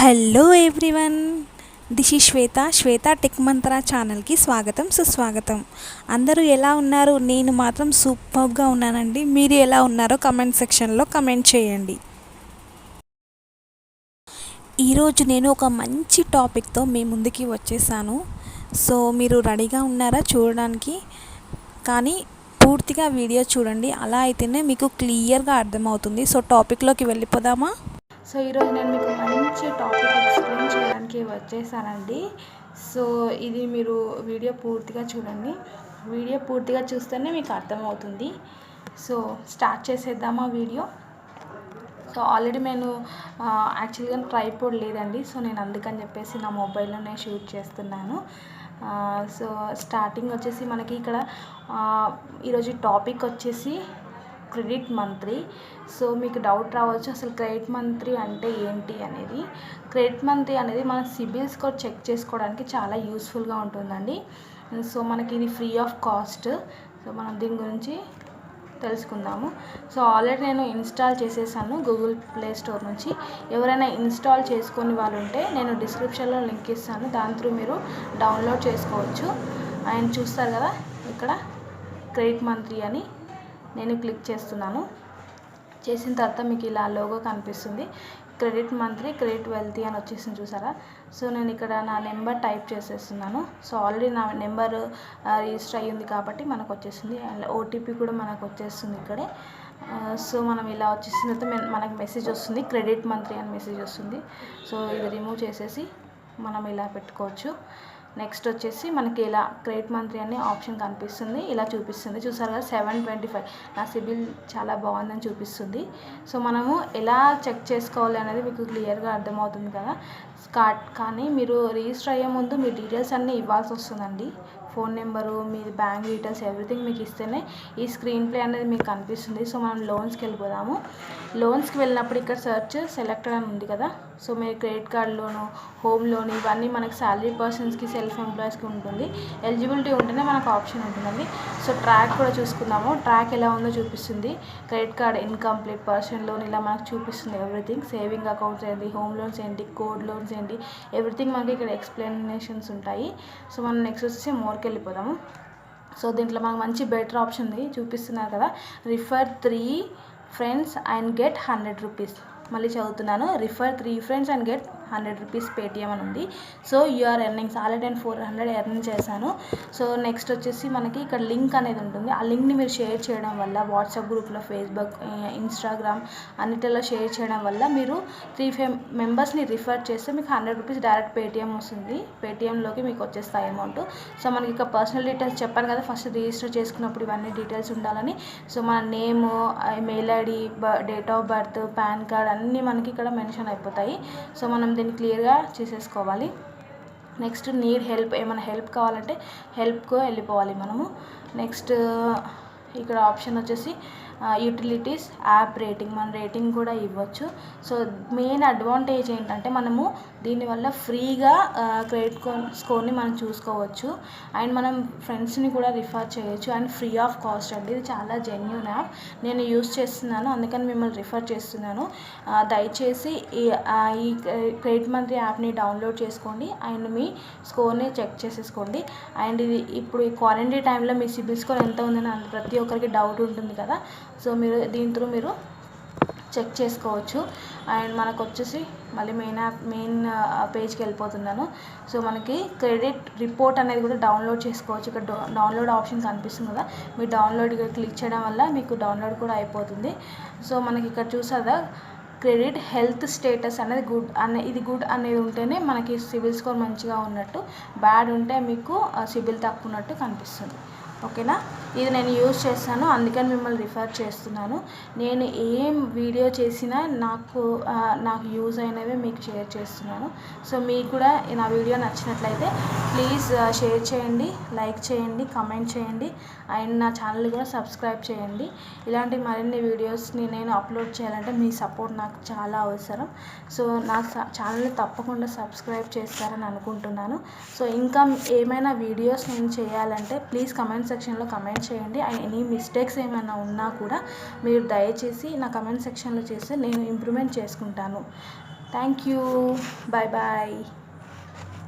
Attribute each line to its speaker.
Speaker 1: Hello everyone this ఈ శ్వేత Shweta Tech Mantra ఛానల్కి స్వాగతం సుస్వాగతం. అందరూ ఎలా ఉన్నారు? నేను మాత్రం సూపర్గా ఉన్నానండి. మీరు ఎలా ఉన్నారో కమెంట్ సెక్షన్లో కమెంట్ చేయండి. ఈరోజు నేను ఒక మంచి టాపిక్తో మీ ముందుకి వచ్చేసాను. సో మీరు రెడీగా ఉన్నారా చూడడానికి? కానీ పూర్తిగా వీడియో చూడండి. అలా అయితేనే మీకు క్లియర్గా అర్థమవుతుంది. సో టాపిక్లోకి వెళ్ళిపోదామా? సో ఈరోజు నేను మీకు మంచి టాపిక్ ఎక్స్ప్లెయిన్ చేయడానికి వచ్చేసానండి. సో ఇది మీరు వీడియో పూర్తిగా చూడండి. వీడియో పూర్తిగా చూస్తేనే మీకు అర్థమవుతుంది. సో స్టార్ట్ చేసేద్దామా వీడియో? సో ఆల్రెడీ నేను యాక్చువల్గా ట్రైపోర్డ్ లేదండి. సో నేను అందుకని చెప్పేసి నా మొబైల్లోనే షూట్ చేస్తున్నాను. సో స్టార్టింగ్ వచ్చేసి మనకి ఇక్కడ ఈరోజు టాపిక్ వచ్చేసి క్రెడిట్ మంత్రి. సో మీకు డౌట్ రావచ్చు అసలు క్రెడిట్ మంత్రి అంటే ఏంటి అనేది. క్రెడిట్ మంత్రి అనేది మన సిబిల్ స్కోర్ చెక్ చేసుకోవడానికి చాలా యూస్ఫుల్గా ఉంటుందండి. సో మనకి ఇది ఫ్రీ ఆఫ్ కాస్ట్. సో మనం దీని గురించి తెలుసుకుందాము. సో ఆల్రెడీ నేను ఇన్స్టాల్ చేసేసాను గూగుల్ ప్లే స్టోర్ నుంచి. ఎవరైనా ఇన్స్టాల్ చేసుకొని వాళ్ళు ఉంటే నేను డిస్క్రిప్షన్లో లింక్ ఇస్తాను. దాని త్రూ మీరు డౌన్లోడ్ చేసుకోవచ్చు. ఆయన చూస్తారు కదా ఇక్కడ క్రెడిట్ మంత్రి అని. నేను క్లిక్ చేస్తున్నాను. చేసిన తర్వాత మీకు ఇలా లోగో కనిపిస్తుంది. క్రెడిట్ మంత్లీ క్రెడిట్ వెల్తీ అని వచ్చేసింది చూసారా? సో నేను ఇక్కడ నా నెంబర్ టైప్ చేసేస్తున్నాను. సో ఆల్రెడీ నా నెంబర్ రిజిస్టర్ అయ్యింది కాబట్టి మనకు వచ్చేసింది. అండ్ ఓటీపీ కూడా మనకు వచ్చేస్తుంది ఇక్కడే. సో మనం ఇలా వచ్చేసిన తర్వాత మనకు మెసేజ్ వస్తుంది. క్రెడిట్ మంత్లీ అని మెసేజ్ వస్తుంది. సో ఇది రిమూవ్ చేసేసి మనం ఇలా పెట్టుకోవచ్చు. నెక్స్ట్ వచ్చేసి మనకి ఇలా క్రెడిట్ మంత్లీ అనే ఆప్షన్ కనిపిస్తుంది. ఇలా చూపిస్తుంది. చూసారు కదా సెవెన్ ట్వంటీ ఫైవ్. నా సిబిల్ చాలా బాగుందని చూపిస్తుంది. సో మనము ఎలా చెక్ చేసుకోవాలి అనేది మీకు క్లియర్గా అర్థమవుతుంది కదా. స్కాట్ కానీ మీరు రిజిస్టర్ అయ్యే ముందు మీ డీటెయిల్స్ అన్నీ ఇవ్వాల్సి వస్తుందండి. ఫోన్ నెంబరు మీ బ్యాంక్ డీటెయిల్స్ ఎవ్రీథింగ్ మీకు ఇస్తేనే ఈ స్క్రీన్ ప్లే అనేది మీకు కనిపిస్తుంది. సో మనం లోన్స్కి వెళ్ళిపోదాము. లోన్స్కి వెళ్ళినప్పుడు ఇక్కడ సెర్చ్ సెలెక్టెడ్ అని ఉంది కదా. సో మీరు credit card loan home loan ఇవన్నీ మనకి శాలరీ పర్సన్స్కి సెల్ఫ్ ఎంప్లాయీస్కి ఉంటుంది. ఎలిజిబిలిటీ ఉంటేనే మనకు ఆప్షన్ ఉంటుందండి. సో ట్రాక్ కూడా చూసుకుందాము. ట్రాక్ ఎలా ఉందో చూపిస్తుంది. Credit card incomplete person loan ఇలా మనకు చూపిస్తుంది ఎవ్రీథింగ్. సేవింగ్ అకౌంట్స్ ఏంటి హోమ్ లోన్స్ ఏంటి కోడ్ లోన్స్ ఏంటి ఎవ్రీథింగ్ మనకి ఇక్కడ ఎక్స్ప్లెనేషన్స్ ఉంటాయి. సో మనం నెక్స్ట్ వచ్చేసి మోర్కి వెళ్ళిపోదాము. సో దీంట్లో మనకు మంచి బెటర్ ఆప్షన్ ఉంది. చూపిస్తున్నారు కదా. Refer three friends and get hundred rupees మళ్ళీ చదువుతున్నాను. Refer three friends and get hundred rupees Paytm అని ఉంది. సో యూఆర్ ఎర్నింగ్స్ ఆల్రెడీ నేను ఫోర్ హండ్రెడ్ ఎర్నింగ్ చేశాను. సో నెక్స్ట్ వచ్చేసి మనకి ఇక్కడ లింక్ అనేది ఉంటుంది. ఆ లింక్ని మీరు షేర్ చేయడం వల్ల వాట్సాప్ గ్రూప్లో ఫేస్బుక్ ఇన్స్టాగ్రామ్ అన్నిటిలో షేర్ చేయడం వల్ల మీరు త్రీ ఫైవ్ మెంబర్స్ని రిఫర్ చేస్తే మీకు హండ్రెడ్ రూపీస్ డైరెక్ట్ పేటిఎం వస్తుంది. పేటిఎంలోకి మీకు వచ్చేస్తాయి అమౌంట్. సో మనకి ఇక పర్సనల్ డీటెయిల్స్ చెప్పాను కదా ఫస్ట్ రిజిస్టర్ చేసుకున్నప్పుడు ఇవన్నీ డీటెయిల్స్ ఉండాలని. సో మన name mail ID date of birth PAN card అన్నీ మనకి ఇక్కడ మెన్షన్ అయిపోతాయి. సో మనం దీన్ని క్లియర్గా చేసేసుకోవాలి. నెక్స్ట్ నీడ్ హెల్ప్ ఏమైనా హెల్ప్ కావాలంటే హెల్ప్కు వెళ్ళిపోవాలి మనము. నెక్స్ట్ ఇక్కడ ఆప్షన్ వచ్చేసి యూటిలిటీస్ యాప్ రేటింగ్ మన రేటింగ్ కూడా ఇవ్వచ్చు. సో మెయిన్ అడ్వాంటేజ్ ఏంటంటే మనము దీనివల్ల ఫ్రీగా క్రెడిట్ స్కోర్ని మనం చూసుకోవచ్చు. అండ్ మనం ఫ్రెండ్స్ని కూడా రిఫర్ చేయొచ్చు. అండ్ ఫ్రీ ఆఫ్ కాస్ట్ అండి. ఇది చాలా జెన్యున్ యాప్ నేను యూస్ చేస్తున్నాను. అందుకని మిమ్మల్ని రిఫర్ చేస్తున్నాను. దయచేసి ఈ ఈ క్రెడిట్ మంత్రి యాప్ని డౌన్లోడ్ చేసుకోండి. అండ్ మీ స్కోర్ని చెక్ చేసేసుకోండి. అండ్ ఇది ఇప్పుడు ఈ క్వారంటైన్ టైంలో మీ సిబిల్ స్కోర్ ఎంత ఉందని ప్రతి ఒక్కరికి డౌట్ ఉంటుంది కదా. సో మీరు దీని త్రూ మీరు చెక్ చేసుకోవచ్చు. అండ్ మనకు వచ్చేసి మళ్ళీ మెయిన్ యాప్ మెయిన్ పేజ్కి వెళ్ళిపోతున్నాను. సో మనకి క్రెడిట్ రిపోర్ట్ అనేది కూడా డౌన్లోడ్ చేసుకోవచ్చు. ఇక్కడ డౌన్లోడ్ ఆప్షన్ కనిపిస్తుంది కదా. మీరు డౌన్లోడ్ ఇక్కడ క్లిక్ చేయడం వల్ల మీకు డౌన్లోడ్ కూడా అయిపోతుంది. సో మనకి ఇక్కడ చూసారా క్రెడిట్ హెల్త్ స్టేటస్ అనేది గుడ్ అనే ఇది గుడ్ అనేది ఉంటేనే మనకి సిబిల్ స్కోర్ మంచిగా ఉన్నట్టు బ్యాడ్ ఉంటే మీకు సిబిల్ తక్కువ ఉన్నట్టు కనిపిస్తుంది. ఓకేనా? ఇది నేను యూజ్ చేస్తాను అందుకని మిమ్మల్ని రిఫర్ చేస్తున్నాను. నేను ఏం వీడియో చేసినా నాకు నాకు యూజ్ అయినవి మీకు షేర్ చేస్తున్నాను. సో మీకు కూడా నా వీడియో నచ్చినట్లయితే ప్లీజ్ షేర్ చేయండి లైక్ చేయండి కమెంట్ చేయండి అండ్ నా ఛానల్ కూడా సబ్స్క్రైబ్ చేయండి. ఇలాంటి మరిన్ని వీడియోస్ని నేను అప్లోడ్ చేయాలంటే మీ సపోర్ట్ నాకు చాలా అవసరం. సో నా ఛానల్ని తప్పకుండా సబ్స్క్రైబ్ చేస్తారని అనుకుంటున్నాను. సో ఇంకా ఏమైనా వీడియోస్ నేను చేయాలంటే ప్లీజ్ కమెంట్ సెక్షన్లో కమెంట్ చేయండి. ఎనీ మిస్టేక్స్ ఏమైనా ఉన్నా కూడా మీరు దయచేసి నా కమెంట్ సెక్షన్లో చేస్తే నేను ఇంప్రూవ్మెంట్ చేసుకుంటాను. Thank you bye bye